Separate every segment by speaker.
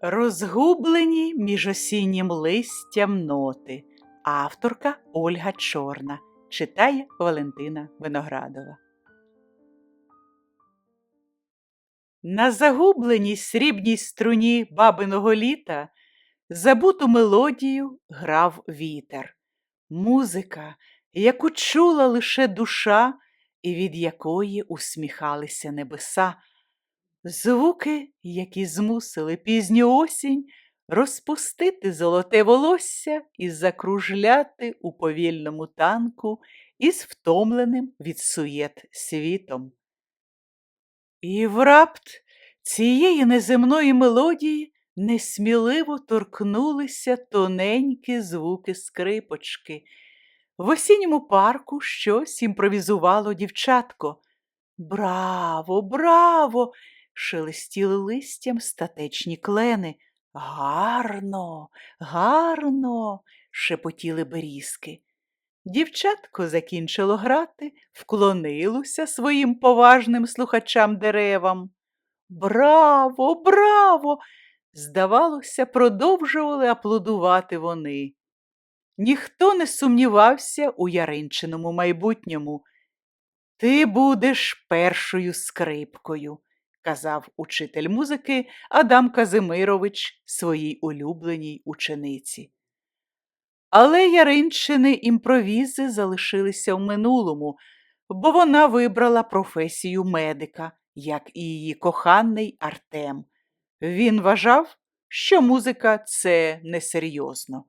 Speaker 1: Розгублені між осіннім листям ноти. Авторка Ольга Чорна. Читає Валентина Виноградова. На загубленій срібній струні бабиного літа забуту мелодію грав вітер. Музика, яку чула лише душа, і від якої усміхалися небеса. Звуки, які змусили пізню осінь розпустити золоте волосся і закружляти у повільному танку із втомленим від суєт світом. І врапт цієї неземної мелодії несміливо торкнулися тоненькі звуки скрипочки. В осінньому парку щось імпровізувало дівчатко. Браво, браво! Шелестіли листям статечні клени. Гарно, гарно, шепотіли берізки. Дівчатко закінчило грати, вклонилося своїм поважним слухачам деревам. Браво, браво! Здавалося, продовжували аплодувати вони. Ніхто не сумнівався у Яринчиному майбутньому. Ти будеш першою скрипкою, казав учитель музики Адам Казимирович своїй улюбленій учениці. Але Яринчини імпровізи залишилися в минулому, бо вона вибрала професію медика, як і її коханий Артем. Він вважав, що музика це несерйозно.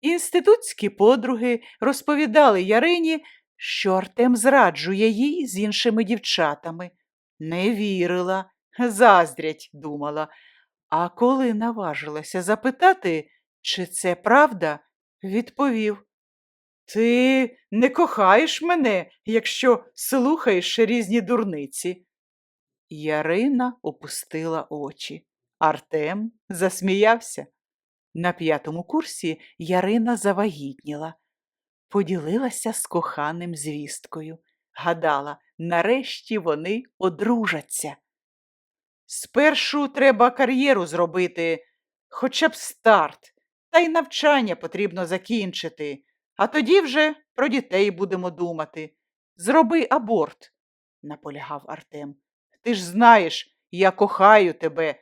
Speaker 1: Інститутські подруги розповідали Ярині, що Артем зраджує їй з іншими дівчатами. Не вірила, заздрять, думала. А коли наважилася запитати, чи це правда, відповів Ти не кохаєш мене, якщо слухаєш різні дурниці. Ярина опустила очі. Артем засміявся. На п'ятому курсі Ярина завагітніла, поділилася з коханим звісткою. Гадала, нарешті вони одружаться. Спершу треба кар'єру зробити, хоча б старт, та й навчання потрібно закінчити, а тоді вже про дітей будемо думати. Зроби аборт, наполягав Артем. Ти ж знаєш, я кохаю тебе,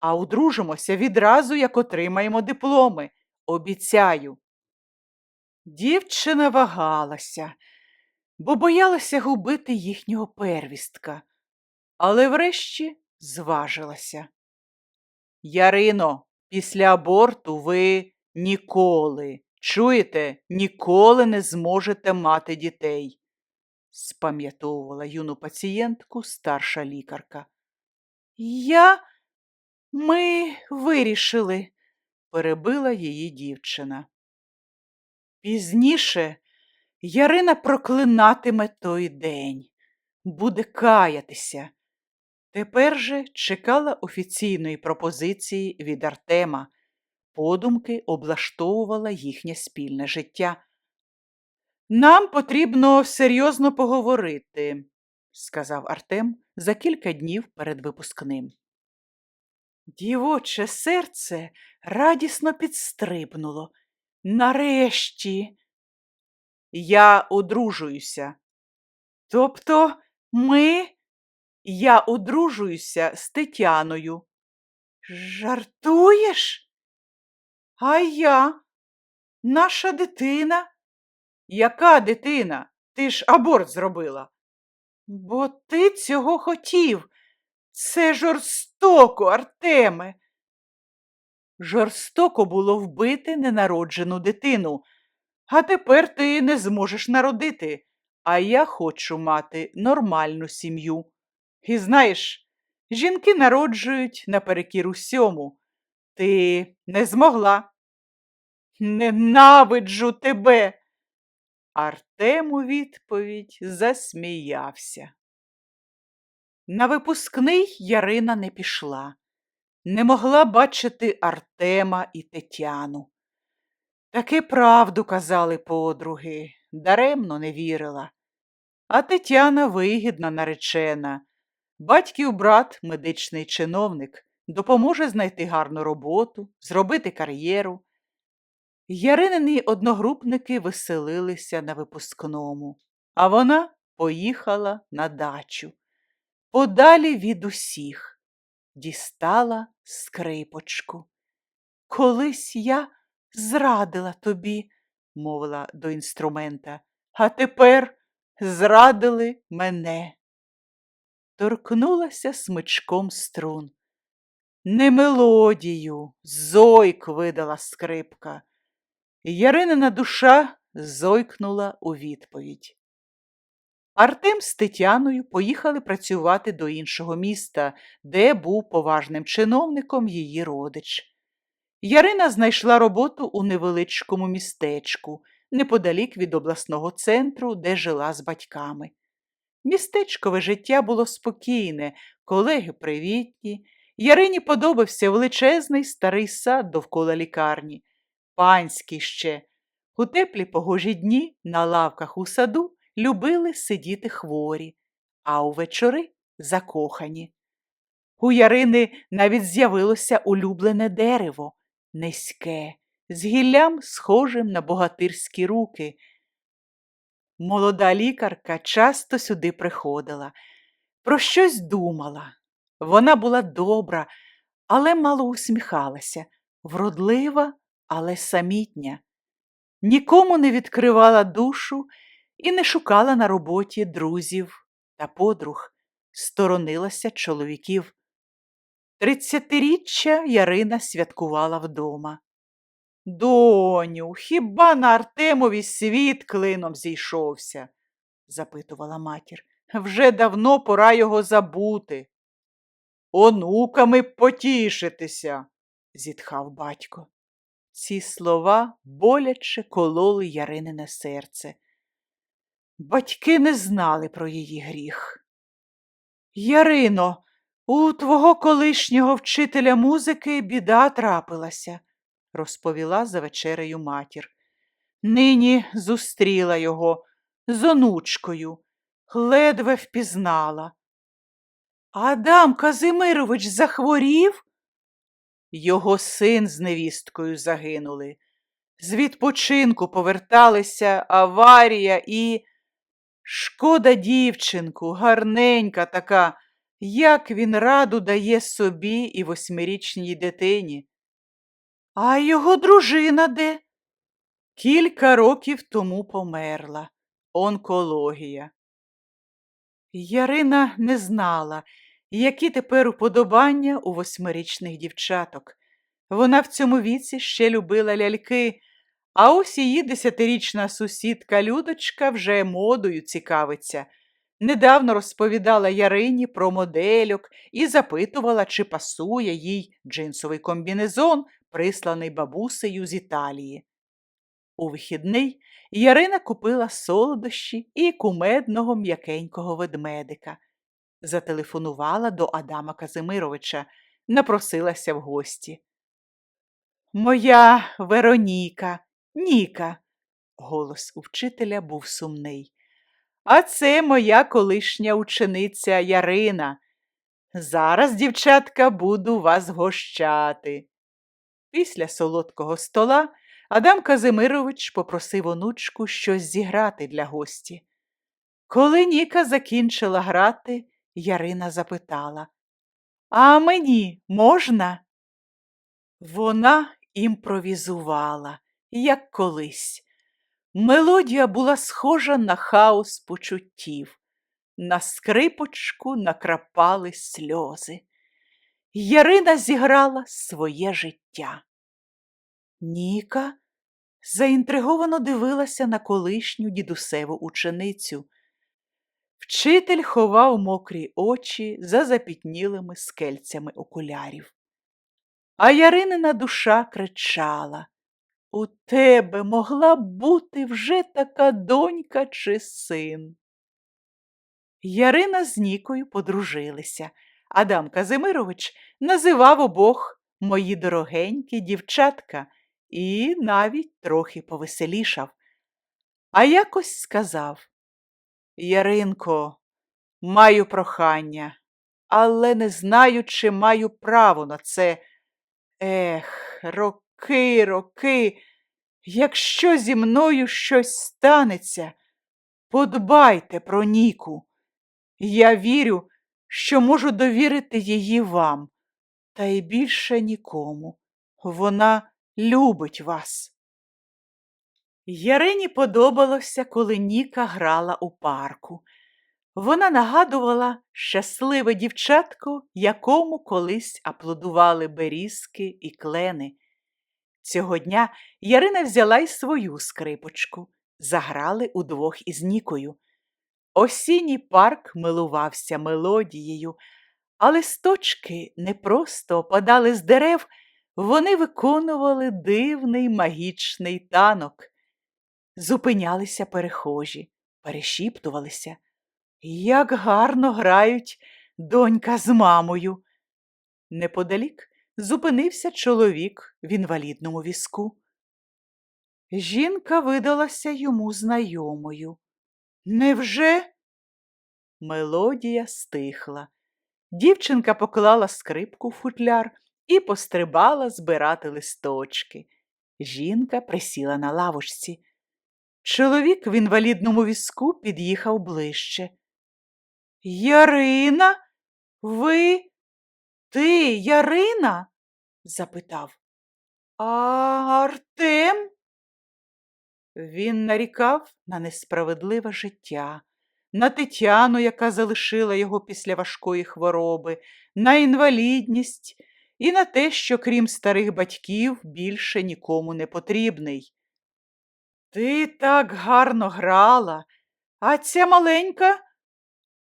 Speaker 1: а одружимося відразу, як отримаємо дипломи. Обіцяю. Дівчина вагалася, бо боялася губити їхнього первістка, але врешті зважилася. Ярино, після аборту ви ніколи, чуєте, ніколи не зможете мати дітей, спам'ятовувала юну пацієнтку старша лікарка. Я ми вирішили, перебила її дівчина. Пізніше Ярина проклинатиме той день, буде каятися. Тепер же чекала офіційної пропозиції від Артема, подумки облаштовувала їхнє спільне життя. Нам потрібно серйозно поговорити, сказав Артем за кілька днів перед випускним. Дівоче серце радісно підстрибнуло. Нарешті. Я одружуюся. Тобто ми. Я одружуюся з Тетяною. Жартуєш? А я? Наша дитина? Яка дитина? Ти ж аборт зробила. Бо ти цього хотів. Це жорстоко, Артеме. Жорстоко було вбити ненароджену дитину, а тепер ти не зможеш народити, а я хочу мати нормальну сім'ю. І знаєш, жінки народжують наперекір усьому. Ти не змогла. Ненавиджу тебе. Артем у відповідь засміявся. На випускний Ярина не пішла, не могла бачити Артема і Тетяну. Таки правду казали подруги, даремно не вірила. А Тетяна вигідна наречена. Батьків брат медичний чиновник, допоможе знайти гарну роботу, зробити кар'єру. Яринини одногрупники веселилися на випускному, а вона поїхала на дачу. Подалі від усіх дістала скрипочку. Колись я зрадила тобі, мовила до інструмента, а тепер зрадили мене. Торкнулася смичком струн. Не мелодію, зойк видала скрипка. Яринина душа зойкнула у відповідь. Артем з Тетяною поїхали працювати до іншого міста, де був поважним чиновником її родич. Ярина знайшла роботу у невеличкому містечку, неподалік від обласного центру, де жила з батьками. Містечкове життя було спокійне, колеги привітні. Ярині подобався величезний старий сад довкола лікарні, панський ще. У теплі погожі дні на лавках у саду любили сидіти хворі, а увечори закохані. У Ярини навіть з'явилося улюблене дерево, низьке, з гіллям, схожим на богатирські руки. Молода лікарка часто сюди приходила, про щось думала. Вона була добра, але мало усміхалася, вродлива, але самітня. Нікому не відкривала душу і не шукала на роботі друзів та подруг, сторонилася чоловіків. Тридцятиріччя Ярина святкувала вдома. Доню, хіба на Артемові світ клином зійшовся? запитувала матір. Вже давно пора його забути. Онуками потішитися, зітхав батько. Ці слова боляче кололи Яринине серце. Батьки не знали про її гріх. Ярино, у твого колишнього вчителя музики біда трапилася, розповіла за вечерею матір. Нині зустріла його з онучкою, ледве впізнала. Адам Казимирович захворів? Його син з невісткою загинули. З відпочинку поверталися аварія і. Шкода дівчинку, гарненька така, як він раду дає собі і восьмирічній дитині. А його дружина де? Кілька років тому померла. Онкологія. Ярина не знала, які тепер уподобання у восьмирічних дівчаток. Вона в цьому віці ще любила ляльки, а ось її десятирічна сусідка Людочка вже модою цікавиться. Недавно розповідала Ярині про модельок і запитувала, чи пасує їй джинсовий комбінезон, присланий бабусею з Італії. У вихідний Ярина купила солодощі і кумедного м'якенького ведмедика. Зателефонувала до Адама Казимировича, напросилася в гості. Моя Вероніка, Ніка, голос у вчителя був сумний. А це моя колишня учениця Ярина. Зараз, дівчатка, буду вас гощати. Після солодкого стола Адам Казимирович попросив онучку щось зіграти для гості. Коли Ніка закінчила грати, Ярина запитала А мені можна? Вона імпровізувала, як колись. Мелодія була схожа на хаос почуттів. На скрипочку накрапали сльози. Ярина зіграла своє життя. Ніка заінтриговано дивилася на колишню дідусеву ученицю. Вчитель ховав мокрі очі за запітнілими скельцями окулярів. А Яринина душа кричала У тебе могла б бути вже така донька чи син. Ярина з Нікою подружилися. Адам Казимирович називав обох мої дорогенькі дівчатка і навіть трохи повеселішав. А якось сказав Яринко, маю прохання, але не знаю, чи маю право на це. Ех, роки, роки, якщо зі мною щось станеться, подбайте про Ніку. Я вірю, що можу довірити її вам, та й більше нікому. Вона любить вас. Ярині подобалося, коли Ніка грала у парку. Вона нагадувала щасливе дівчатко, якому колись аплодували берізки і клени. Цього дня Ярина взяла й свою скрипочку. Заграли удвох із Нікою. Осінній парк милувався мелодією, а листочки не просто опадали з дерев, вони виконували дивний магічний танок. Зупинялися перехожі, перешіптувалися. Як гарно грають донька з мамою. Неподалік зупинився чоловік в інвалідному візку. Жінка видалася йому знайомою. Невже? Мелодія стихла. Дівчинка поклала скрипку в футляр і пострибала збирати листочки. Жінка присіла на лавочці. Чоловік в інвалідному візку під'їхав ближче. Ярина, ви? Ти, Ярина? запитав. А Артем? Він нарікав на несправедливе життя, на Тетяну, яка залишила його після важкої хвороби, на інвалідність і на те, що крім старих батьків більше нікому не потрібний. Ти так гарно грала, а ця маленька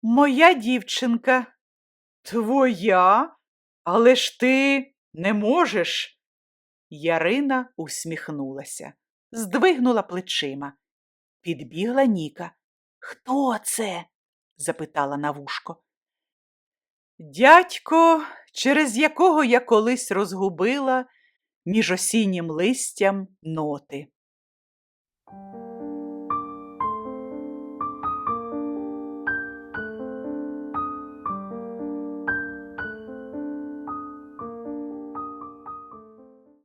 Speaker 1: моя дівчинка. Твоя? Але ж ти не можеш. Ярина усміхнулася, здвигнула плечима. Підбігла Ніка. Хто це? запитала на вушко. Дядько, через якого я колись розгубила між осіннім листям ноти.